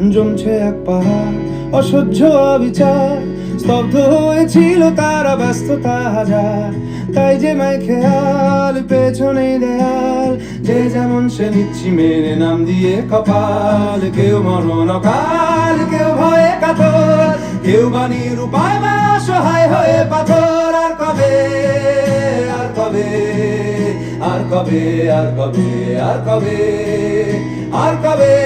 নামছে এক পাহাড়, অসহ্য অবিচার। স্তব্ধ হয়েছিল তারা ব্যস্ততা হাজার। তাই যে মাই খেয়াল পেছনে দেয়াল। যে যেমন সে নিচ্ছি মেনে নাম দিয়ে কপাল। কেউ মরণ কাল কেউ ভয়ে কাতর। কেউ বাণীর উপায় বা সহায় হয়ে পাথর। আর কবে আর কবে আর কবে আর কবে আর কবে আর কবে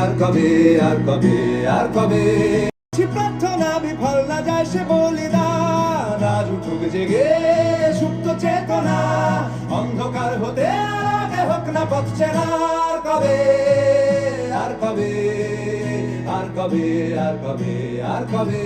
আর কবে আর কবে আর কবে? প্রার্থনা বিফল না যায়, সে বলিদান। আজ উঠুক জেগে সুপ্ত চেতনা। অন্ধকার হতে আগে হোক না পথ আর কবে আর কবে আর কবে আর কবে আর কবে?